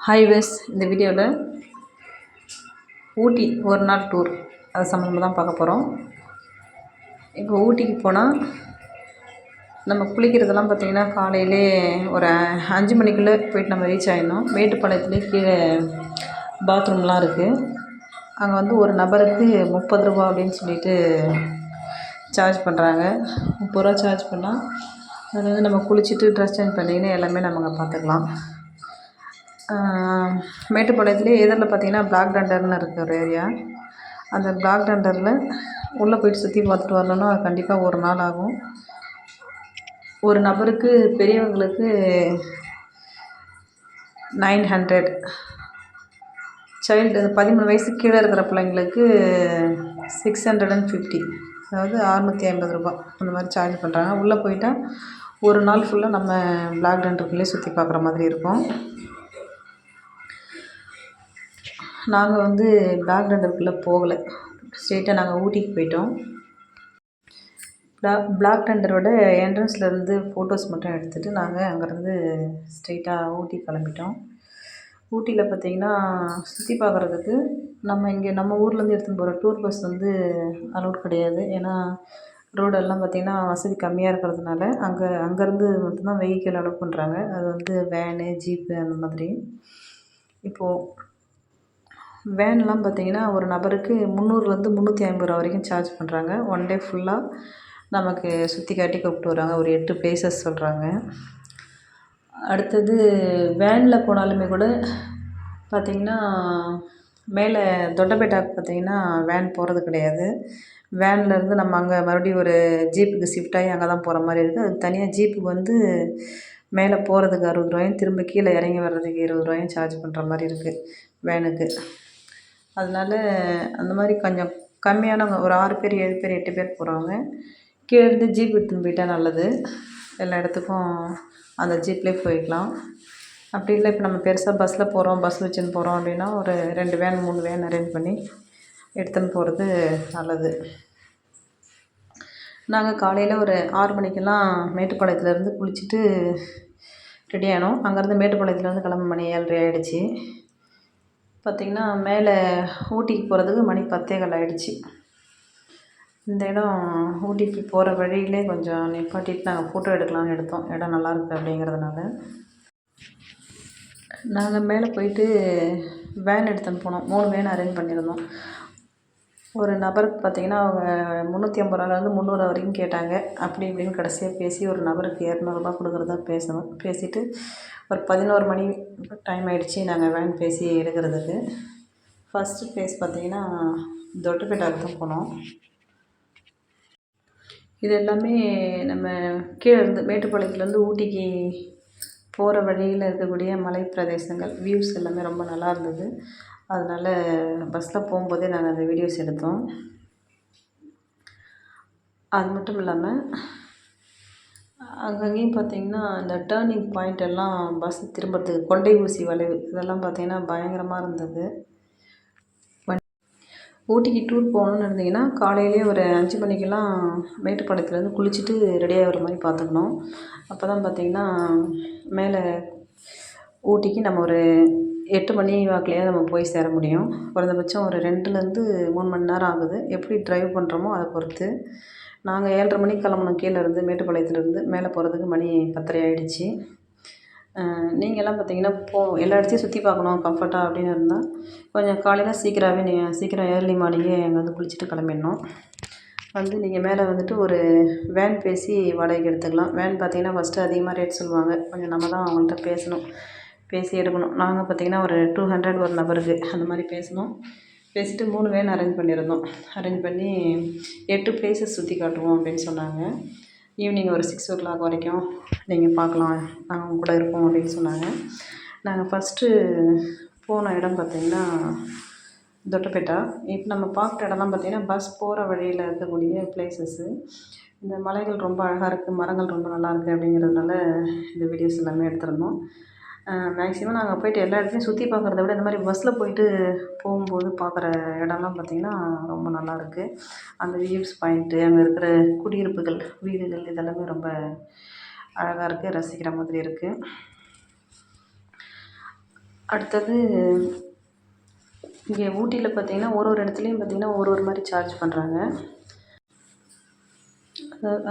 Hi இந்த வீடியோவில் ஊட்டி ஒரு நாள் டூர் அது சம்மந்தமாக தான் பார்க்க போகிறோம் இப்போ ஊட்டிக்கு போனால் நம்ம குளிக்கிறதெல்லாம் பார்த்திங்கன்னா காலையிலே ஒரு அஞ்சு மணிக்குள்ளே போயிட்டு நம்ம ரீச் ஆகிடணும் மேட்டுப்பாளையத்துலேயே கீழே பாத்ரூம்லாம் இருக்குது அங்கே வந்து ஒரு நபருக்கு முப்பது ரூபா அப்படின்னு சொல்லிட்டு சார்ஜ் பண்ணுறாங்க முப்பது ரூபா சார்ஜ் பண்ணால் அதில் வந்து நம்ம குளிச்சுட்டு ட்ரெஸ் சேஞ்ச் பண்ணிக்கின்னு எல்லாமே நம்ம அங்கே பார்த்துக்கலாம். மேட்டுப்பாளையத்துலேயே எதிரில் பார்த்தீங்கன்னா பிளாக் தண்டர்னு இருக்குது ஒரு ஏரியா அந்த பிளாக் தண்டரில் உள்ளே போயிட்டு சுற்றி பார்த்துட்டு வரணுன்னா அது கண்டிப்பாக ஒரு நாள் ஆகும். ஒரு நபருக்கு பெரியவங்களுக்கு நைன் ஹண்ட்ரட் சைல்டு பதிமூணு வயசுக்கு கீழே இருக்கிற பிள்ளைங்களுக்கு சிக்ஸ் ஹண்ட்ரட் அண்ட் ஃபிஃப்டி அதாவது அறுநூற்றி ஐம்பது ரூபா அந்த மாதிரி சார்ஜ் பண்ணுறாங்க உள்ளே போயிட்டால் ஒரு நாள் ஃபுல்லாக நம்ம பிளாக் டண்டருக்குள்ளேயே சுற்றி பார்க்குற மாதிரி இருக்கும். நாங்கள் வந்து பிளாக் தண்டருக்குள்ளே போகலை. ஸ்ட்ரெயிட்டாக நாங்கள் ஊட்டிக்கு போயிட்டோம். பிளாக் பிளாக் தண்டரோட என்ட்ரன்ஸ்லேருந்து ஃபோட்டோஸ் மட்டும் எடுத்துகிட்டு நாங்கள் அங்கேருந்து ஸ்ட்ரெயிட்டாக ஊட்டி கிளம்பிட்டோம். ஊட்டியில் பார்த்திங்கன்னா சுற்றி பார்க்குறதுக்கு நம்ம இங்கே நம்ம ஊர்லேருந்து எடுத்துன்னு போகிற டூர் பஸ் வந்து அலோட் கிடையாது. ஏன்னா ரோடெல்லாம் பார்த்திங்கன்னா வசதி கம்மியாக இருக்கிறதுனால அங்கே அங்கேருந்து மட்டும்தான் வெஹிக்கிள் அலோட் பண்ணுறாங்க அது வந்து வேனு ஜீப்பு அந்த மாதிரி. இப்போது வேன்லாம் பார்த்திங்கன்னா ஒரு நபருக்கு முந்நூறுலேருந்து முந்நூற்றி ஐம்பது ரூபா வரைக்கும் சார்ஜ் பண்ணுறாங்க ஒன் டே ஃபுல்லாக நமக்கு சுற்றி காட்டி கூப்பிட்டு வராங்க. ஒரு எட்டு பிளேசஸ் சொல்கிறாங்க அடுத்தது வேனில் போனாலுமே கூட பார்த்திங்கன்னா மேலே தொட்டபேட்டாவுக்கு பார்த்திங்கன்னா வேன் போகிறது கிடையாது. வேன்லேருந்து நம்ம அங்கே மறுபடியும் ஒரு ஜீப்புக்கு ஷிஃப்ட் ஆகி அங்கே தான் போகிற மாதிரி இருக்குது அதுக்கு தனியாக ஜீப்புக்கு வந்து மேலே போகிறதுக்கு அறுபது ரூபாயும் திரும்ப கீழே இறங்கி வர்றதுக்கு இருபது ரூபாயும் சார்ஜ் பண்ணுற மாதிரி இருக்குது வேனுக்கு. அதனால அந்த மாதிரி கொஞ்சம் கம்மியானவங்க ஒரு ஆறு பேர் ஏழு பேர் எட்டு பேர் போகிறவங்க கீழேருந்து ஜீப் எடுத்துன்னு போயிட்டால் நல்லது. எல்லா இடத்துக்கும் அந்த ஜீப்லேயே போய்க்கலாம். அப்படி இல்லை இப்போ நம்ம பெருசாக பஸ்ஸில் போகிறோம் பஸ் வச்சுன்னு போகிறோம் அப்படின்னா ஒரு ரெண்டு வேன் மூணு வேன் அரேஞ்ச் பண்ணி எடுத்துன்னு போகிறது நல்லது. நாங்கள் காலையில் ஒரு ஆறு மணிக்கெல்லாம் மேட்டுப்பாளையத்துலேருந்து குளிச்சுட்டு ரெடி ஆனோம். அங்கேருந்து மேட்டுப்பாளையத்துலேருந்து கிளம்ப மணி ஏழ்ரை ஆகிடுச்சி பார்த்திங்கன்னா மேலே ஊட்டிக்கு போகிறதுக்கு மணி பத்தேகால் ஆகிடுச்சி இந்த இடம் ஊட்டிக்கு போகிற வழியிலே கொஞ்சம் நிப்பாட்டிட்டு நாங்கள் ஃபோட்டோ எடுக்கலாம்னு எடுத்தோம். இடம் நல்லாயிருக்கு அப்படிங்கிறதுனால. நாங்கள் மேலே போயிட்டு வேன் எடுத்துன்னு போனோம். மூணு வேன் அரேஞ்ச் பண்ணியிருந்தோம். ஒரு நபருக்கு பார்த்திங்கன்னா அவங்க முந்நூற்றி ஐம்பது ரூபாலேருந்து முந்நூறு வரைக்கும் கேட்டாங்க. அப்படி இப்படின்னு கடைசியாக பேசி ஒரு நபருக்கு இரநூறுபா கொடுக்குறதா பேசணும். பேசிவிட்டு ஒரு பதினோரு மணி டைம் ஆகிடுச்சி நாங்கள் வேன் பேசி எடுக்கிறதுக்கு. ஃபஸ்ட்டு ப்ளேஸ் பார்த்திங்கன்னா தொட்டுப்பேட்டாவுக்கு தான் போனோம். இது எல்லாமே நம்ம கீழே இருந்து மேட்டுப்பாளையத்துலேருந்து ஊட்டிக்கு போகிற வழியில் இருக்கக்கூடிய மலை பிரதேசங்கள் வியூஸ் எல்லாமே ரொம்ப நல்லா இருந்தது. அதனால் பஸ்ஸில் போகும்போதே நாங்கள் அந்த வீடியோஸ் எடுத்தோம். அது மட்டும் இல்லாமல் அங்கங்கேயும் பார்த்திங்கன்னா இந்த டேர்னிங் பாயிண்ட் எல்லாம் பஸ் திரும்புறதுக்கு கொண்டை ஊசி வளைவு இதெல்லாம் பார்த்திங்கன்னா பயங்கரமாக இருந்தது. ஊட்டிக்கு டூர் போகணுன்னு இருந்தீங்கன்னா காலையிலே ஒரு அஞ்சு மணிக்கெல்லாம் மேட்டுப்பாளையத்துலேருந்து குளிச்சுட்டு ரெடி ஆகிற மாதிரி பார்த்துக்கணும் அப்போ தான் பார்த்திங்கன்னா மேலே ஊட்டிக்கு நம்ம ஒரு எட்டு மணி வாக்கிலேயே நம்ம போய் சேர முடியும். குறைந்தபட்சம் ஒரு ரெண்டுலேருந்து மூணு மணி நேரம் ஆகுது. எப்படி ட்ரைவ் பண்ணுறோமோ அதை பொறுத்து. நாங்கள் ஏழ்ரை மணிக்கு கிளம்புனோம். கீழேருந்து மேட்டுப்பாளையத்துலேருந்து மேலே போகிறதுக்கு மணி பத்தரை ஆகிடுச்சி நீங்கள்லாம் பார்த்தீங்கன்னா போ எல்லா இடத்தையும் சுற்றி பார்க்கணும் கம்ஃபர்ட்டாக அப்படின்னு இருந்தால் கொஞ்சம் காலையில் சீக்கிரமாகவே நீங்கள் சீக்கிரம் ஏர்லி மார்னிங்கே அங்கே வந்து குளிச்சுட்டு கிளம்பிடணும். வந்து நீங்கள் மேலே வந்துட்டு ஒரு வேன் பேசி வாடகைக்கு எடுத்துக்கலாம். வேன் பார்த்தீங்கன்னா ஃபஸ்ட்டு அதிகமாக ரேட் சொல்லுவாங்க. கொஞ்சம் நம்ம தான் அவங்கள்ட்ட பேசணும். பேசி எடுக்கணும். நாங்கள் பார்த்திங்கன்னா ஒரு டூ ஹண்ட்ரட் ஒரு நபருக்கு அந்த மாதிரி பேசினோம் பேசிட்டு மூணு வேன் அரேஞ்ச் பண்ணியிருந்தோம். அரேஞ்ச் பண்ணி எட்டு ப்ளேஸஸ் சுற்றி காட்டுவோம் அப்படின்னு சொன்னாங்க. ஈவினிங் ஒரு சிக்ஸ் ஓ கிளாக் வரைக்கும் நீங்கள் பார்க்கலாம். நாங்கள் உங்கள் கூட இருப்போம் அப்படின்னு சொன்னாங்க. நாங்கள் ஃபஸ்ட்டு போன இடம் பார்த்திங்கன்னா தொட்டப்பேட்டா இப்போ நம்ம பார்க்குற இடம்லாம் பார்த்திங்கன்னா பஸ் போகிற வழியில் இருக்கக்கூடிய பிளேசஸ்ஸு இந்த மலைகள் ரொம்ப அழகாக இருக்குது மரங்கள் ரொம்ப நல்லா இருக்குது அப்படிங்கிறதுனால இந்த வீடியோஸ் எல்லாமே எடுத்திருந்தோம். மேக்ஸிமம் நாங்கள் போய்ட்டு எல்லா இடத்தையும் சுற்றி பார்க்குறத விட இந்த மாதிரி பஸ்ஸில் போய்ட்டு போகும்போது பார்க்குற இடம்லாம் பார்த்திங்கன்னா ரொம்ப நல்லாயிருக்கு அந்த வியூஸ் பாயிண்ட்டு அங்கே இருக்கிற குடியிருப்புகள் வீடுகள் இதெல்லாமே ரொம்ப அழகாக இருக்குது ரசிக்கிற மாதிரி இருக்குது அடுத்தது இங்கே ஊட்டியில் பார்த்தீங்கன்னா ஒரு ஒரு இடத்துலையும் பார்த்தீங்கன்னா ஒரு ஒரு மாதிரி சார்ஜ் பண்ணுறாங்க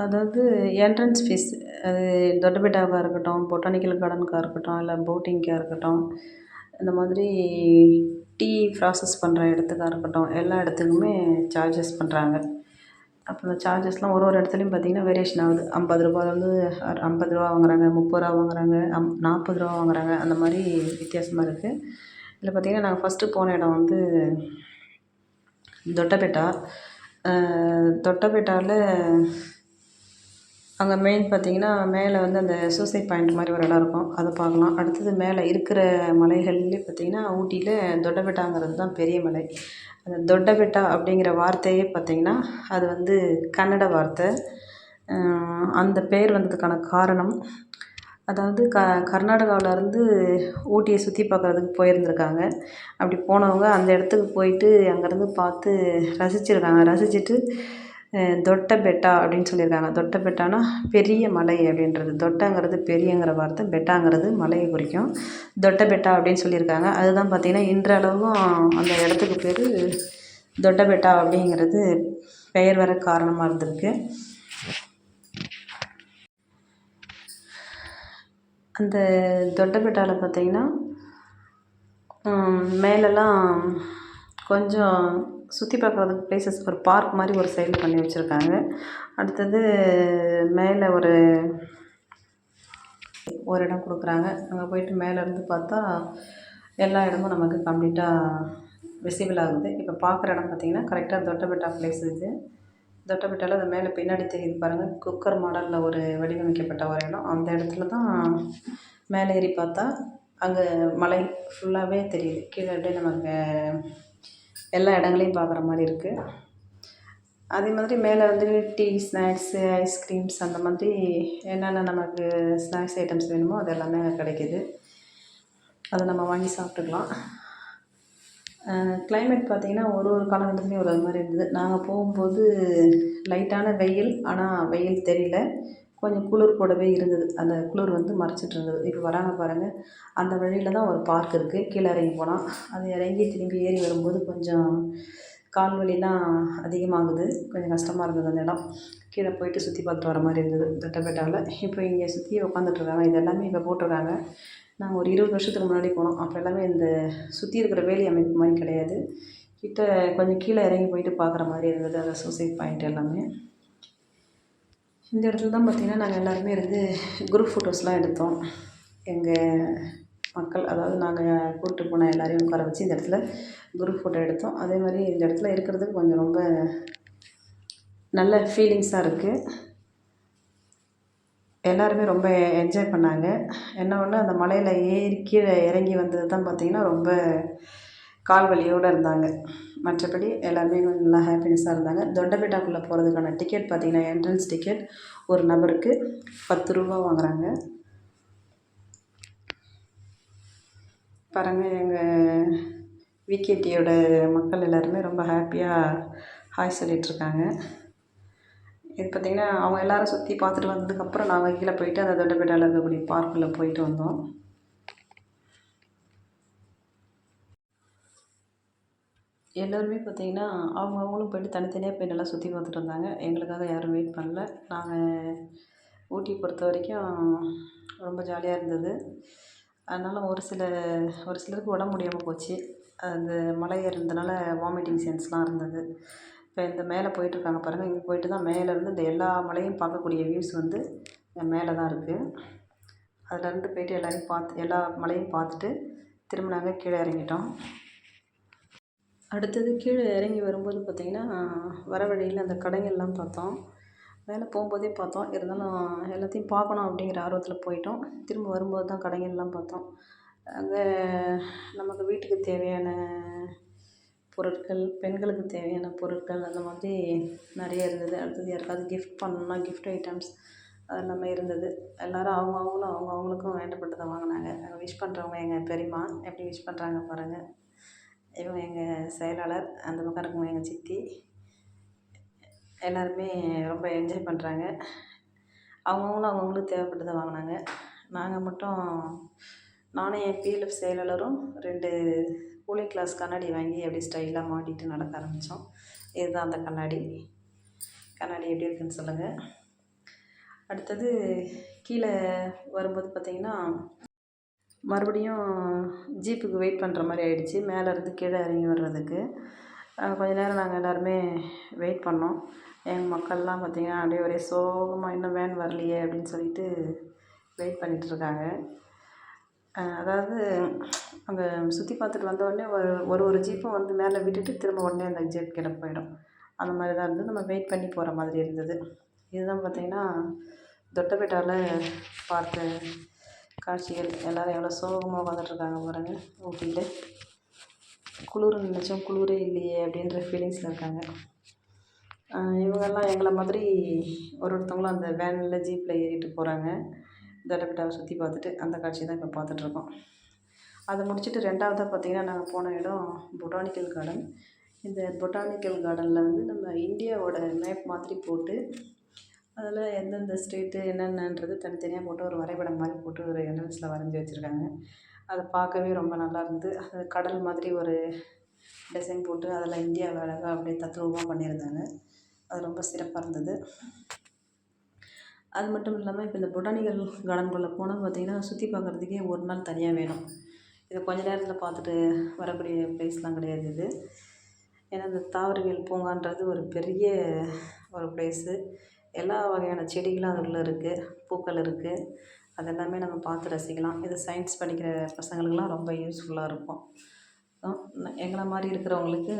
அதாவது என்ட்ரன்ஸ் ஃபீஸ் அது தொட்டபெட்டாவாக இருக்கட்டும் பொட்டானிக்கல் கார்டனுக்காக இருக்கட்டும் இல்லை போட்டிங்காக இருக்கட்டும் இந்த மாதிரி டீ ப்ராசஸ் பண்ணுற இடத்துக்காக இருக்கட்டும் எல்லா இடத்துக்குமே சார்ஜஸ் பண்ணுறாங்க அப்போ சார்ஜஸ்லாம் ஒரு ஒரு இடத்துலையும் பார்த்தீங்கன்னா வேரியேஷன் ஆகுது. ஐம்பது ரூபாலேருந்து ஐம்பது ரூபா வாங்குறாங்க முப்பது ரூபா வாங்குறாங்க அம் நாற்பது ரூபா வாங்குறாங்க அந்த மாதிரி வித்தியாசமாக இருக்குது இதில் பார்த்திங்கன்னா நாங்கள் ஃபஸ்ட்டு போன இடம் வந்து தொட்டபெட்டா. தொட்டபெட்டாவில் அங்கே மெயின் பார்த்தீங்கன்னா மேலே வந்து அந்த சூசைட் பாயிண்ட் மாதிரி ஒரு இடம் இருக்கும். அதை பார்க்கலாம். அடுத்தது மேலே இருக்கிற மலைகள்லேயே பார்த்தீங்கன்னா ஊட்டியில் தொட்டபெட்டாங்கிறது தான் பெரிய மலை. அந்த தொட்டபெட்டா அப்படிங்கிற வார்த்தையே பார்த்தீங்கன்னா அது வந்து கன்னட வார்த்தை. அந்த பேர் வந்ததுக்கான காரணம். அதாவது க கர்நாடகாவிலேருந்து ஊட்டியை சுற்றி பார்க்குறதுக்கு போயிருந்திருக்காங்க. அப்படி போனவங்க அந்த இடத்துக்கு போயிட்டு அங்கேருந்து பார்த்து ரசிச்சிருக்காங்க. ரசிச்சுட்டு தொட்டபெட்டா அப்படின்னு சொல்லியிருக்காங்க. தொட்டபெட்டான்னா பெரிய மலை அப்படின்றது. தொட்டங்கிறது பெரியங்கிற வார்த்தை பெட்டாங்கிறது மலையை குறிக்கும். தொட்டபெட்டா அப்படின்னு சொல்லியிருக்காங்க. அதுதான் பார்த்திங்கன்னா இன்றளவும் அந்த இடத்துக்கு பேர் தொட்டபெட்டா அப்படிங்கிறது பெயர் வர காரணமாக இருந்திருக்கு. அந்த தொட்டபெட்டாவில் பார்த்திங்கன்னா மேலெல்லாம் கொஞ்சம் சுற்றி பார்க்குறதுக்கு ப்ளேஸஸ் ஒரு பார்க் மாதிரி ஒரு சைடில் பண்ணி வச்சுருக்காங்க. அடுத்தது மேலே ஒரு ஒரு இடம் கொடுக்குறாங்க. அங்கே போயிட்டு மேலேருந்து பார்த்தா எல்லா இடமும் நமக்கு கம்ப்ளீட்டாக விசிபிள் ஆகுது. இப்போ பார்க்குற இடம் பார்த்திங்கன்னா கரெக்டாக தொட்டபெட்டா ப்ளேஸ் இது. தொட்டபெட்டாவில் அது மேலே பின்னாடி தெரியுது பாருங்கள் குக்கர் மாடலில் ஒரு வடிவமைக்கப்பட்ட ஒரு இடம். அந்த இடத்துல தான் மேலே ஏறி பார்த்தா அங்கே மலை ஃபுல்லாகவே தெரியுது. கீழே அப்படியே நமக்கு எல்லா இடங்களையும் பார்க்குற மாதிரி இருக்குது அதே மாதிரி மேலே வந்து டீ ஸ்நாக்ஸு ஐஸ்கிரீம்ஸ் அந்த மாதிரி என்னென்ன நமக்கு ஸ்நாக்ஸ் ஐட்டம்ஸ் வேணுமோ அது எல்லாமே கிடைக்கிது. அதை நம்ம வாங்கி சாப்பிட்டுக்கலாம். கிளைமேட் பார்த்திங்கன்னா ஒரு ஒரு காலகட்டத்துலேயும் ஒரு அது மாதிரி இருந்தது. நாங்கள் போகும்போது லைட்டான வெயில் ஆனால் வெயில் தெரியல. கொஞ்சம் குளிர் கூடவே இருந்தது. அந்த குளிர் வந்து மறைச்சிட்டு இருந்தது. இப்போ வராங்க பாருங்கள் அந்த வழியில் தான் ஒரு பார்க் இருக்குது கீழே இறங்கி போனால் அது இறங்கி திரும்பி ஏறி வரும்போது கொஞ்சம் கால் வலிலாம் அதிகமாகுது. கொஞ்சம் கஷ்டமாக இருந்தது அந்த இடம். கீழே போயிட்டு சுற்றி பார்த்துட்டு வர மாதிரி இருந்தது. தட்டப்பேட்டாவில் இப்போ இங்கே சுற்றி உட்காந்துட்ருக்காங்க இது எல்லாமே இப்போ போட்டிருக்காங்க. நாங்கள் ஒரு இருபது வருஷத்துக்கு முன்னாடி போனோம். அப்போ எல்லாமே இந்த சுற்றி இருக்கிற வேலி அமைப்பு மாதிரி கிடையாது. கிட்ட கொஞ்சம் கீழே இறங்கி போயிட்டு பார்க்குற மாதிரி இருந்தது. அந்த சூசைட் பாயிண்ட் எல்லாமே. இந்த இடத்துல தான் பார்த்திங்கன்னா நாங்கள் எல்லாருமே இருந்து குரூப் ஃபோட்டோஸ்லாம் எடுத்தோம். எங்கள் மக்கள் அதாவது நாங்கள் கூப்பிட்டு போன எல்லோரையும் உட்கார வச்சு இந்த இடத்துல குரூப் ஃபோட்டோ எடுத்தோம். அதே மாதிரி இந்த இடத்துல இருக்கிறதுக்கு கொஞ்சம் ரொம்ப நல்ல ஃபீலிங்ஸாக இருக்குது எல்லாருமே ரொம்ப என்ஜாய் பண்ணாங்க. என்ன ஒன்று அந்த மலையில் ஏறி கீழே இறங்கி வந்தது தான் பார்த்திங்கன்னா ரொம்ப கால் வலியோடு இருந்தாங்க. மற்றபடி எல்லாருமே நல்லா ஹாப்பினஸ்ஸாக இருந்தாங்க. தொண்டபேட்டாக்குள்ளே போகிறதுக்கான டிக்கெட் பார்த்திங்கன்னா என்ட்ரன்ஸ் டிக்கெட் ஒரு நபருக்கு பத்து ரூபா வாங்குறாங்க. பாருங்கள் எங்கள் விகேடியோட மக்கள் எல்லாருமே ரொம்ப ஹாப்பியாக ஹாய் சொல்லிகிட்ருக்காங்க இது பார்த்திங்கன்னா அவங்க எல்லோரும் சுற்றி பார்த்துட்டு வந்ததுக்கப்புறம் நாங்கள் கீழே போயிட்டு அந்த தொண்டபேட்டாவில் இருக்கக்கூடிய பார்க்கில் போயிட்டு வந்தோம். எல்லோருமே பார்த்திங்கன்னா அவங்க அவங்களும் போய்ட்டு தனித்தனியாக போய் நல்லா சுற்றி பார்த்துட்டு வந்தாங்க எங்களுக்காக யாரும் வெயிட் பண்ணல. நாங்கள் ஊட்டி பொறுத்த வரைக்கும் ரொம்ப ஜாலியாக இருந்தது. அதனால் ஒரு சில ஒரு சிலருக்கு உடம்பு முடியாமல் போச்சு. அந்த மலை ஏறுனதுனால வாமிட்டிங் சென்ஸ்லாம் இருந்தது. இப்போ இந்த மேலே போயிட்டுருக்காங்க பாருங்கள் இங்கே போயிட்டு தான் மேலேருந்து இந்த எல்லா மலையும் பார்க்கக்கூடிய வியூஸ் வந்து மேலே தான் இருக்குது அதிலேருந்து போயிட்டு எல்லோரையும் பார்த்து எல்லா மலையும் பார்த்துட்டு திரும்ப நாங்கள் கீழே இறங்கிட்டோம். அடுத்தது கீழே இறங்கி வரும்போது பார்த்திங்கன்னா வர வழியில் அந்த கடைங்கள்லாம் பார்த்தோம். மேலே போகும்போதே பார்த்தோம். இருந்தாலும் எல்லாத்தையும் பார்க்கணும் அப்படிங்கிற ஆர்வத்தில் போயிட்டோம். திரும்ப வரும்போது தான் கடைங்கள்லாம் பார்த்தோம். அங்கே நமக்கு வீட்டுக்கு தேவையான பொருட்கள் பெண்களுக்கு தேவையான பொருட்கள் அந்த மாதிரி நிறைய இருந்தது. அடுத்தது யாருக்காவது கிஃப்ட் பண்ணணும்னா கிஃப்ட் ஐட்டம்ஸ் அது எல்லாமே இருந்தது. எல்லோரும் அவங்க அவங்களும் அவங்க அவங்களுக்கும் வேண்டப்பட்டதை வாங்கினாங்க. அங்கே விஷ் பண்ணுறவங்க எங்கள் பெரியம்மா எப்படி விஷ் பண்ணுறாங்க பாருங்கள் இவங்க எங்கள் செயலாளர் அந்த பக்கம் இருக்கவங்க எங்கள் சித்தி எல்லாருமே ரொம்ப என்ஜாய் பண்ணுறாங்க அவங்கவுங்களும் அவங்கவுங்களுக்கு தேவைப்பட்டதை வாங்கினாங்க. நாங்கள் மட்டும் நானும் என் பிஎல்எஃப் செயலாளரும் ரெண்டு கூலிங் கிளாஸ் கண்ணாடி வாங்கி அப்படியே ஸ்டைலாக மாட்டிட்டு நடக்க ஆரம்பித்தோம் இதுதான் அந்த கண்ணாடி. கண்ணாடி எப்படி இருக்குன்னு சொல்லுங்கள் அடுத்தது கீழே வரும்போது பார்த்திங்கன்னா மறுபடியும் ஜீப்புக்கு வெயிட் பண்ணுற மாதிரி ஆயிடுச்சு. மேலேருந்து கீழே இறங்கி வர்றதுக்கு. கொஞ்ச நேரம் நாங்கள் எல்லாருமே வெயிட் பண்ணோம். எங்கள் மக்கள்லாம் பார்த்திங்கன்னா அப்படியே ஒரே சோகமாக இன்னும் வேன் வரலையே அப்படின்னு சொல்லிட்டு வெயிட் பண்ணிகிட்ருக்காங்க அதாவது அங்கே சுற்றி பார்த்துட்டு வந்த உடனே ஒரு ஒரு ஒரு ஜீப்பும் வந்து மேலே விட்டுட்டு திரும்ப உடனே அந்த ஜீப் கிட்ட போயிடும். அந்த மாதிரி தான் இருந்து நம்ம வெயிட் பண்ணி போகிற மாதிரி இருந்தது. இதுதான் பார்த்திங்கன்னா தொட்டபேட்டாவில் பார்த்த காட்சிகள். எல்லோரும் எவ்வளோ சோகமாக உட்காந்துட்ருக்காங்க பாருங்கள் ஊட்டியில். குளிர் நினச்சோம். குளிரே இல்லையே அப்படின்ற ஃபீலிங்ஸில் இருக்காங்க. இவங்கெல்லாம் எங்களை மாதிரி ஒரு ஒருத்தவங்களும் அந்த வேனில் ஜீப்பில் ஏறிட்டு போகிறாங்க தடப்பிட்டாவை சுற்றி பார்த்துட்டு அந்த காட்சி தான் இப்போ பார்த்துட்ருக்கோம் அதை முடிச்சுட்டு ரெண்டாவதாக பார்த்திங்கன்னா நாங்கள் போன இடம் பொட்டானிக்கல் கார்டன் இந்த பொட்டானிக்கல் கார்டனில் வந்து நம்ம இந்தியாவோட மேப் மாதிரி போட்டு அதில் எந்தெந்த ஸ்டேட்டு என்னென்னன்றது தனித்தனியாக போட்டு ஒரு வரைபடம் மாதிரி போட்டு ஒரு என்ட்ரன்ஸில் வரைஞ்சி வச்சுருக்காங்க. அதை பார்க்கவே ரொம்ப நல்லா இருந்தது. அது கடல் மாதிரி ஒரு டிசைன் போட்டு அதில் இந்தியாவை அழகாக அப்படியே தத்ரூபமாக பண்ணியிருந்தாங்க. அது ரொம்ப சிறப்பாக இருந்தது. அது மட்டும் இல்லாமல் இப்போ இந்த பொட்டானிக்கல் கார்டனுக்குள்ளே போனால் பார்த்திங்கன்னா சுற்றி பார்க்குறதுக்கே ஒரு நாள் தனியாக வேணும். இது கொஞ்ச நேரத்தில் பார்த்துட்டு வரக்கூடிய ப்ளேஸ்லாம் கிடையாது இது. ஏன்னா இந்த தாவரவியல் பூங்கான்றது ஒரு பெரிய ஒரு ப்ளேஸு எல்லா வகையான செடிகளும் அது உள்ளே இருக்குது பூக்கள் இருக்குது அதெல்லாமே நம்ம பார்த்து ரசிக்கலாம். இது சயின்ஸ் படிக்கிற பசங்களுக்கெலாம் ரொம்ப யூஸ்ஃபுல்லாக இருக்கும். எங்களை மாதிரி இருக்கிறவங்களுக்கு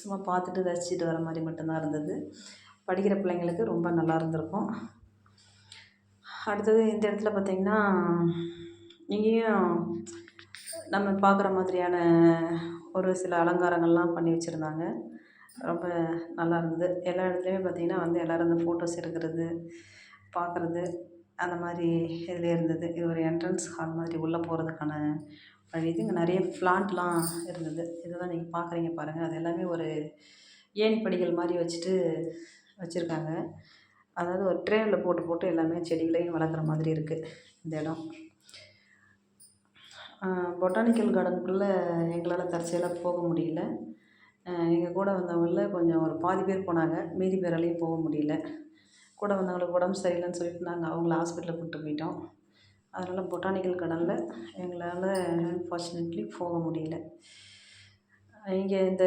சும்மா பார்த்துட்டு ரசிச்சுட்டு வர மாதிரி மட்டும்தான் இருந்தது. படிக்கிற பிள்ளைங்களுக்கு ரொம்ப நல்லா இருந்திருக்கும். அடுத்தது இந்த இடத்துல பார்த்திங்கன்னா இங்கேயும் நம்ம பார்க்குற மாதிரியான ஒரு சில அலங்காரங்கள்லாம் பண்ணி வச்சுருந்தாங்க. ரொம்ப நல்லா இருந்தது எல்லா இடத்துலையுமே பார்த்திங்கன்னா வந்து எல்லோரும் அந்த ஃபோட்டோஸ் எடுக்கிறது பார்க்குறது அந்த மாதிரி இதில் இருந்தது. இது ஒரு என்ட்ரன்ஸ் ஹால் மாதிரி உள்ளே போகிறதுக்கான வழி. இது இங்கே நிறைய பிளான்ட்லாம் இருந்தது. இதெல்லாம் நீங்கள் பார்க்குறீங்க பாருங்கள் அது எல்லாமே ஒரு ஏணி படிகள் மாதிரி வச்சுட்டு வச்சுருக்காங்க. அதாவது ஒரு ட்ரேவில் போட்டு போட்டு எல்லாமே செடிகளையும் வளர்க்குற மாதிரி இருக்குது இந்த இடம். பொட்டானிக்கல் கார்டனுக்குள்ளே எங்களால் தற்செயலாக போக முடியல. எங்கள் கூட வந்தவங்களில் கொஞ்சம் ஒரு பாதி பேர் போனாங்க. மீதி பேராலையும் போக முடியல. கூட வந்தவங்களுக்கு உடம்பு சரியில்லைன்னு சொல்லிட்டு நாங்கள் அவங்கள ஹாஸ்பிட்டலுக்கு கூப்பிட்டு போயிட்டோம். அதனால் பொட்டானிக்கல் கடலில் எங்களால் அன்ஃபார்ச்சுனேட்லி போக முடியல. இங்கே இந்த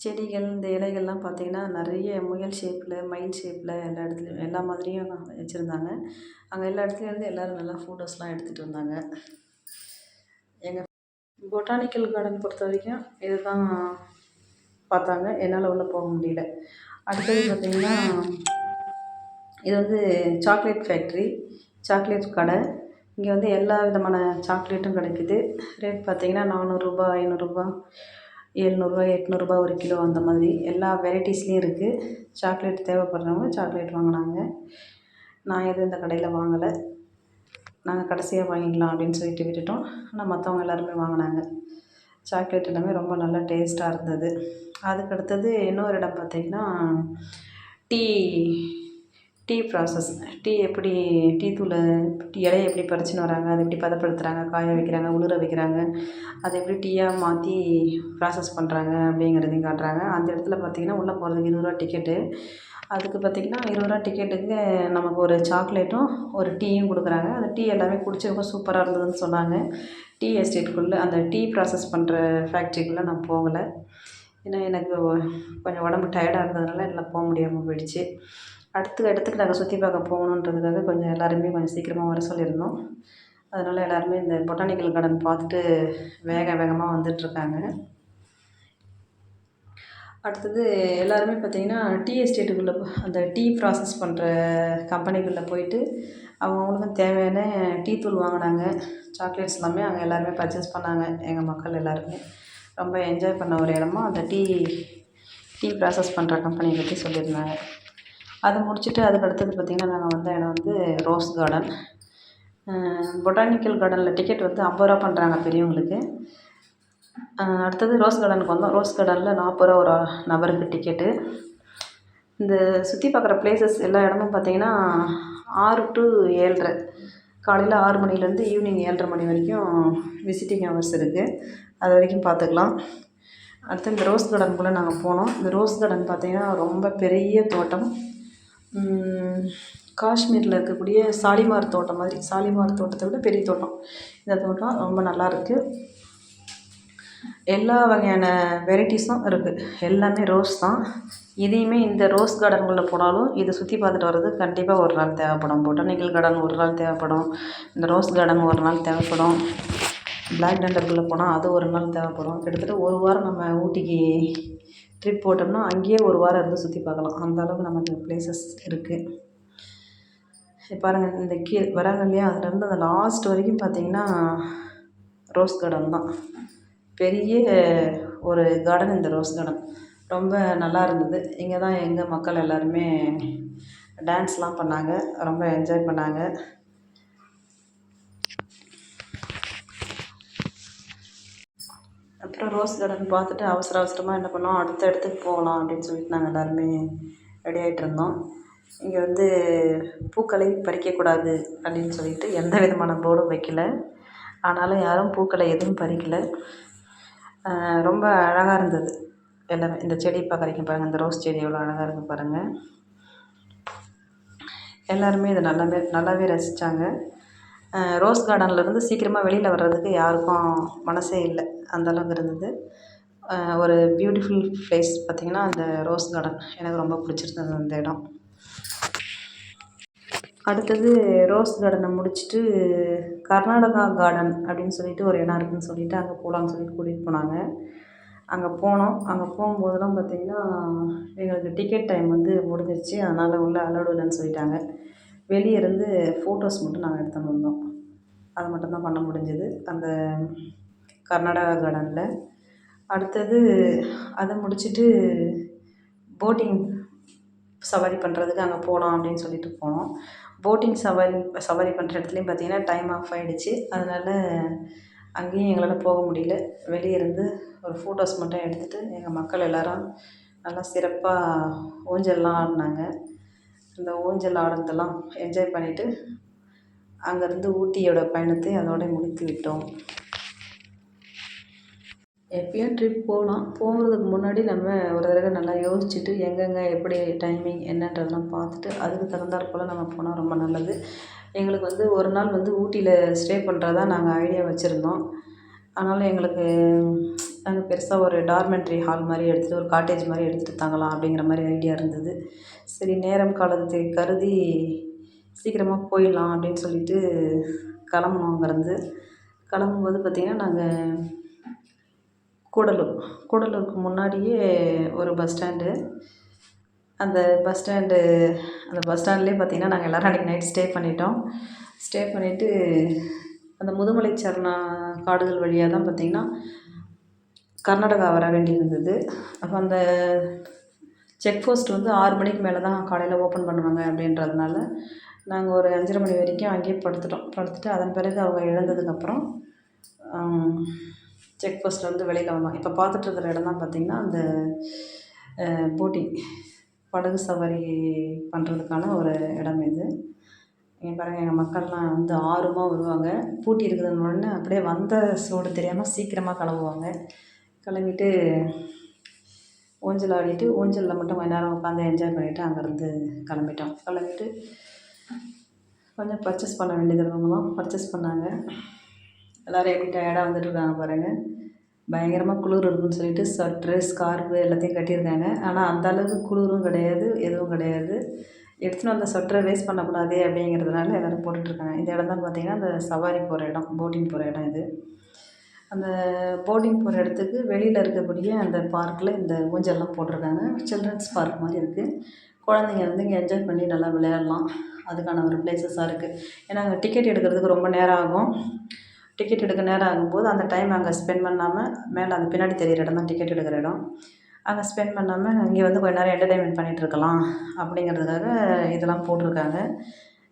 செடிகள் இந்த இலைகள்லாம் பார்த்திங்கன்னா நிறைய முயல் ஷேப்பில் மயில் ஷேப்பில் எல்லா இடத்துலையும் எல்லா மாதிரியும் வச்சுருந்தாங்க. அங்கே எல்லா இடத்துலேருந்து எல்லோரும் நல்லா ஃபோட்டோஸ்லாம் எடுத்துகிட்டு வந்தாங்க. எங்கள் பொட்டானிக்கல் கார்டன் பொறுத்த வரைக்கும் இது தான் பார்த்தாங்க. என்னால் உள்ளே போக முடியல. அடுத்தது பார்த்திங்கன்னா இது வந்து சாக்லேட் ஃபேக்ட்ரி சாக்லேட் கடை. இங்கே வந்து எல்லா விதமான சாக்லேட்டும் கிடைக்கிது. ரேட் பார்த்திங்கன்னா நானூறுரூபா ஐநூறுரூபா எழுநூறுபா எட்நூறுபா ஒரு கிலோ அந்த மாதிரி. எல்லா வெரைட்டிஸ்லேயும் இருக்குது சாக்லேட் தேவைப்படுறவங்க சாக்லேட் வாங்கினாங்க. நான் எதுவும் இந்த கடையில் வாங்கலை. நாங்கள் கடைசியாக வாங்கிக்கலாம் அப்படின்னு சொல்லிட்டு விட்டுட்டோம். ஆனால் மற்றவங்க எல்லாருமே வாங்கினாங்க. சாக்லேட் எல்லாமே ரொம்ப நல்லா டேஸ்ட்டாக இருந்தது. அதுக்கு அடுத்தது இன்னொரு இடம் பார்த்திங்கன்னா டீ டீ ப்ராசஸ் டீ எப்படி டீ தூளை இலையை எப்படி பறிச்சுன்னு வராங்க அதை எப்படி பதப்படுத்துகிறாங்க காய வைக்கிறாங்க உளுற வைக்கிறாங்க அதை எப்படி டீயாக மாற்றி ப்ராசஸ் பண்ணுறாங்க அப்படிங்கிறதையும் காட்டுறாங்க. அந்த இடத்துல பார்த்திங்கன்னா உள்ளே போகிறதுக்கு இருபது ரூபா டிக்கெட்டு அதுக்கு பார்த்திங்கன்னா இருபது ரூபா டிக்கெட்டுக்கு நமக்கு ஒரு சாக்லேட்டும் ஒரு டீயும் கொடுக்குறாங்க. அந்த டீ எல்லாமே குடிச்சவங்க சூப்பராக இருந்ததுன்னு சொன்னாங்க. டீ எஸ்டேட்டுக்குள்ளே அந்த டீ ப்ராசஸ் பண்ணுற ஃபேக்ட்ரிக்குள்ளே நான் போகலை. ஏன்னா எனக்கு கொஞ்சம் உடம்பு டயர்டாக இருந்ததுனால என்னால் போக முடியாமல் போயிடுச்சு. அடுத்த இடத்துக்கு நாங்கள் சுற்றி பார்க்க போகணுன்றதுக்காக கொஞ்சம் எல்லாருமே கொஞ்சம் சீக்கிரமாக வர சொல்லியிருந்தோம். அதனால் எல்லாருமே இந்த பொட்டானிக்கல் கார்டன் பார்த்துட்டு வேக வேகமாக வந்துட்டுருக்காங்க. அடுத்தது எல்லாருமே பார்த்திங்கன்னா டீ எஸ்டேட்டுக்குள்ளே அந்த டீ ப்ராசஸ் பண்ணுற கம்பெனிக்குள்ளே போயிட்டு அவங்கவுங்களுக்கும் தேவையான டீ தூள் வாங்கினாங்க. சாக்லேட்ஸ் எல்லாமே அங்கே எல்லாருமே பர்ச்சேஸ் பண்ணாங்க. எங்கள் மக்கள் எல்லாருமே. ரொம்ப என்ஜாய் பண்ண ஒரு இடமா அந்த டீ டீ ப்ராசஸ் பண்ணுற கம்பெனியை பற்றி சொல்லியிருந்தாங்க. அதை முடிச்சுட்டு அதுக்கு அடுத்தது பார்த்திங்கன்னா நாங்கள் வந்த இடம் வந்து ரோஸ் கார்டன். பொட்டானிக்கல் கார்டனில் டிக்கெட் வந்து ஐம்பது ரூபா பண்ணுறாங்க பெரியவங்களுக்கு. அடுத்தது ரோஸ் கார்டனுக்கு வந்தோம். ரோஸ் கார்டனில் நாற்பது ரூபா ஒரு நபருக்கு டிக்கெட்டு இந்த சுற்றி பார்க்குற பிளேசஸ் எல்லா இடமும் பார்த்திங்கன்னா ஆறு டு ஏழ்ரை. காலையில் ஆறு மணிலேருந்து ஈவினிங் ஏழரை மணி வரைக்கும் விசிட்டிங் ஹவர்ஸ் இருக்குது அது வரைக்கும் பார்த்துக்கலாம். அடுத்து இந்த ரோஸ் கார்டனுக்குள்ளே நாங்கள் போனோம். இந்த ரோஸ் கார்டன் பார்த்திங்கன்னா ரொம்ப பெரிய தோட்டம். காஷ்மீரில் இருக்கக்கூடிய சாலிமார் தோட்டம் மாதிரி. சாலிமார் தோட்டத்தை விட பெரிய தோட்டம். இந்த தோட்டம் ரொம்ப நல்லா இருக்குது எல்லா வகையான வெரைட்டிஸும் இருக்குது எல்லாமே ரோஸ் தான். இதையுமே இந்த ரோஸ் கார்டனுக்குள்ளே போனாலும் இதை சுற்றி பார்த்துட்டு வர்றது கண்டிப்பாக ஒரு நாள் தேவைப்படும். பொட்டானிக்கல் கார்டன் ஒரு நாள் தேவைப்படும். இந்த ரோஸ் கார்டன் ஒரு நாள் தேவைப்படும். பிளாக் டெண்டருக்குள்ளே போனால் அது ஒரு நாள் தேவைப்படும். கிட்டத்தட்ட ஒரு வாரம் நம்ம ஊட்டிக்கு ட்ரிப் போட்டோம்னா அங்கேயே ஒரு வாரம் இருந்து சுற்றி பார்க்கலாம். அந்த அளவுக்கு நமக்கு பிளேசஸ் இருக்குது பாருங்கள் இந்த கீழ் வராங்க இல்லையா? அதுலேருந்து அந்த லாஸ்ட் வரைக்கும் பார்த்திங்கன்னா ரோஸ் கார்டன் தான். பெரிய ஒரு கார்டன் இந்த ரோஸ் கார்டன் ரொம்ப நல்லா இருந்தது. இங்கே தான் எங்கள் மக்கள் எல்லாருமே டான்ஸ்லாம் பண்ணாங்க. ரொம்ப என்ஜாய் பண்ணாங்க. அப்புறம் ரோஸ் கார்டன் பார்த்துட்டு அவசர அவசரமாக என்ன பண்ணோம் அடுத்த இடத்துக்கு போகலாம் அப்படின்னு சொல்லிட்டு நாங்கள் எல்லாருமே ரெடி ஆகிட்டு இருந்தோம். இங்கே வந்து பூக்களை பறிக்கக்கூடாது அப்படின்னு சொல்லிட்டு எந்த விதமான போர்டும் வைக்கல. ஆனாலும் யாரும் பூக்களை எதுவும் பறிக்கலை. ரொம்ப அழகாக இருந்தது. எல்லாமே இந்த செடி பார்க்குறீங்க பாருங்கள் இந்த ரோஸ் செடி எவ்வளோ அழகாக இருக்குது பாருங்கள் எல்லாருமே இதை நல்லாவே நல்லாவே ரசித்தாங்க ரோஸ் கார்டன்லேருந்து சீக்கிரமாக வெளியில் வர்றதுக்கு யாருக்கும் மனசே இல்லை. அந்தளவுக்கு இருந்தது. ஒரு பியூட்டிஃபுல் ப்ளேஸ் பார்த்திங்கன்னா அந்த ரோஸ் கார்டன் எனக்கு ரொம்ப பிடிச்சிருந்தது அந்த இடம். அடுத்தது ரோஸ் கார்டனை முடிச்சுட்டு கர்நாடகா கார்டன் அப்படின்னு சொல்லிட்டு ஒரு இடம் இருக்குதுன்னு சொல்லிட்டு அங்கே போகலான்னு சொல்லிட்டு கூட்டிகிட்டு போனாங்க. அங்கே போனோம். அங்கே போகும்போதெல்லாம் பார்த்திங்கன்னா எங்களுக்கு டிக்கெட் டைம் வந்து முடிஞ்சிருச்சு. அதனால் உள்ளே அலோடு இல்லைன்னு சொல்லிட்டாங்க. வெளியே இருந்து ஃபோட்டோஸ் மட்டும் நாங்கள் எடுத்துன்னு வந்தோம். அது மட்டும்தான் பண்ண முடிஞ்சது. அந்த கர்நாடகா கார்டனில் அடுத்தது அதை முடிச்சுட்டு போட்டிங் சவாரி பண்ணுறதுக்கு அங்கே போகலாம் அப்படின்னு சொல்லிட்டு போனோம். போட்டிங் சவாரி சவாரி பண்ணுற இடத்துலையும் பார்த்திங்கன்னா டைம் ஆஃப் ஆகிடுச்சு அதனால் அங்கேயும் எங்களால் போக முடியல. வெளியே இருந்து ஒரு ஃபோட்டோஸ் மட்டும் எடுத்துகிட்டு எங்கள் மக்கள் எல்லோரும் நல்லா சிறப்பாக ஊஞ்சல்லாம் ஆடினாங்க அந்த ஊஞ்சல் ஆடுறதெல்லாம் என்ஜாய் பண்ணிவிட்டு அங்கேருந்து ஊட்டியோட பயணத்தை அதோட முடித்து விட்டோம். எப்பயும் ட்ரிப் போகலாம் போகிறதுக்கு முன்னாடி நம்ம ஒரு தடவை நல்லா யோசிச்சுட்டு எங்கெங்கே எப்படி டைமிங் என்னன்றதெல்லாம் பார்த்துட்டு அதுக்கு தகுந்தாற்போல் நம்ம போனால் ரொம்ப நல்லது. எங்களுக்கு வந்து ஒரு நாள் வந்து ஊட்டியில் ஸ்டே பண்ணுறதா நாங்கள் ஐடியா வச்சுருந்தோம். அதனால் எங்களுக்கு நாங்கள் பெருசாக ஒரு டார்மெண்ட்ரி ஹால் மாதிரி எடுத்துகிட்டு ஒரு காட்டேஜ் மாதிரி எடுத்துகிட்டு தங்கலாம் அப்படிங்கிற மாதிரி ஐடியா இருந்தது. சரி நேரம் காலத்தை கருதி சீக்கிரமாக போயிடலாம் அப்படின்னு சொல்லிட்டு கிளம்புனோம் அங்கேருந்து கிளம்பும்போது பார்த்திங்கன்னா நாங்கள் கூடலூர். கூடலூருக்கு முன்னாடியே ஒரு பஸ் ஸ்டாண்டு அந்த பஸ் ஸ்டாண்டு அந்த பஸ் ஸ்டாண்ட்லேயே பார்த்திங்கன்னா நாங்கள் எல்லோரும் அன்றைக்கி நைட் ஸ்டே பண்ணிட்டோம். ஸ்டே பண்ணிவிட்டு அந்த முதுமலை சரணா காடுகள் வழியாக தான் பார்த்திங்கன்னா கர்நாடகா வர வேண்டியிருந்தது. அப்போ அந்த செக் போஸ்ட் வந்து ஆறு மணிக்கு மேலே தான் காலையில் ஓப்பன் பண்ணுவாங்க அப்படின்றதுனால நாங்கள் ஒரு அஞ்சரை மணி வரைக்கும் அங்கேயே படுத்துட்டோம். படுத்துட்டு அதன் பிறகு அவங்க இழந்ததுக்கப்புறம் செக் போஸ்ட்லேருந்து வெளியில் வந்தோம் இப்போ பார்த்துட்ருக்குற இடம் தான் பார்த்திங்கன்னா அந்த போட்டிங் படகு சவாரி பண்ணுறதுக்கான ஒரு இடம் இது. இங்கே பாருங்கள் எங்கள் மக்கள்லாம் வந்து ஆர்வமாக வருவாங்க. பூட்டி இருக்குதுன்னு உடனே அப்படியே வந்த சூடு தெரியாமல் சீக்கிரமாக கிளம்புவாங்க. கிளம்பிட்டு ஊஞ்சல் ஆடிட்டு ஊஞ்சலில் மட்டும் கொஞ்ச நேரம் உட்காந்து என்ஜாய் பண்ணிவிட்டு அங்கேருந்து கிளம்பிட்டோம். கிளம்பிட்டு கொஞ்சம் பர்ச்சேஸ் பண்ண வேண்டியது இருந்தவங்களாம் பர்ச்சேஸ் பண்ணாங்க. எல்லோரும் எப்படி டயர்டாக வந்துட்டுருக்காங்க பாருங்கள் பயங்கரமாக குளிர் இருக்குன்னு சொல்லிட்டு ஸ்வெட்ரு ஸ்கார்ஃபு எல்லாத்தையும் கட்டியிருக்காங்க. ஆனால் அந்த அளவுக்கு குளிரும் கிடையாது எதுவும் கிடையாது. எடுத்துன்னு வந்த ஸ்வெட்டரை வேஸ்ட் பண்ணக்கூடாது அப்படிங்கிறதுனால எல்லோரும் போட்டுட்ருக்காங்க இந்த இடம் தான் பார்த்திங்கன்னா அந்த சவாரி போகிற இடம் போட்டிங் போகிற இடம் இது. அந்த போட்டிங் போகிற இடத்துக்கு வெளியில் இருக்கக்கூடிய அந்த பார்க்கில் இந்த ஊஞ்சல்லாம் போட்டிருக்காங்க. சில்ட்ரன்ஸ் பார்க் மாதிரி இருக்குது குழந்தைங்க வந்து இங்கே என்ஜாய் பண்ணி நல்லா விளையாடலாம். அதுக்கான ஒரு பிளேசஸாக இருக்குது ஏன்னா அங்கே டிக்கெட் எடுக்கிறதுக்கு ரொம்ப நேரம் ஆகும். டிக்கெட் எடுக்க நேரம் ஆகும்போது அந்த டைம் அங்கே ஸ்பெண்ட் பண்ணாமல் மேலே அந்த பின்னாடி தெரிகிற இடம் தான் டிக்கெட் எடுக்கிற இடம். அங்கே ஸ்பெண்ட் பண்ணாமல் இங்கே வந்து கொஞ்ச நேரம் என்டர்டைன்மெண்ட் பண்ணிகிட்டு இருக்கலாம் அப்படிங்கிறதுக்காக இதெல்லாம் போட்டிருக்காங்க.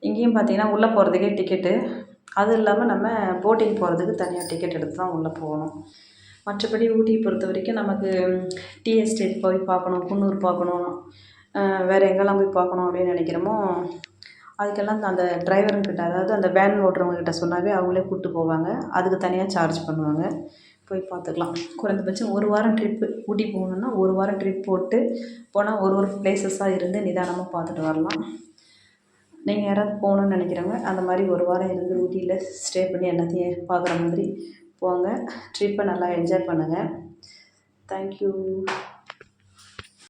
இங்கேயும் பார்த்தீங்கன்னா உள்ளே போகிறதுக்கே டிக்கெட்டு அது இல்லாமல் நம்ம போட்டிங் போகிறதுக்கு தனியாக டிக்கெட் எடுத்து தான் உள்ளே போகணும். மற்றபடி ஊட்டியை பொறுத்த வரைக்கும் நமக்கு டீ எஸ்டேட் போய் பார்க்கணும் குன்னூர் பார்க்கணும். வேறு எங்கெல்லாம் போய் பார்க்கணும் அப்படின்னு நினைக்கிறோமோ அதுக்கெல்லாம் அந்த டிரைவருங்கிட்ட அதாவது அந்த வேன் ஓட்டுறவங்கக்கிட்ட சொன்னாவே அவங்களே கூப்பிட்டு போவாங்க. அதுக்கு தனியாக சார்ஜ் பண்ணுவாங்க. போய் பார்த்துக்கலாம். குறைந்தபட்சம் ஒரு வாரம் ட்ரிப்பு ஊட்டி போகணுன்னா ஒரு வாரம் ட்ரிப் போட்டு போனால் ஒரு ஒரு பிளேசஸாக இருந்து நிதானமாக பார்த்துட்டு வரலாம். நீங்கள் யாராவது போகணுன்னு நினைக்கிறவங்க அந்த மாதிரி ஒரு வாரம் இருந்து ஊட்டியில் ஸ்டே பண்ணி எல்லாத்தையும் பார்க்குற மாதிரி போங்க. ட்ரிப்பை நல்லா என்ஜாய் பண்ணுங்கள் தேங்க்யூ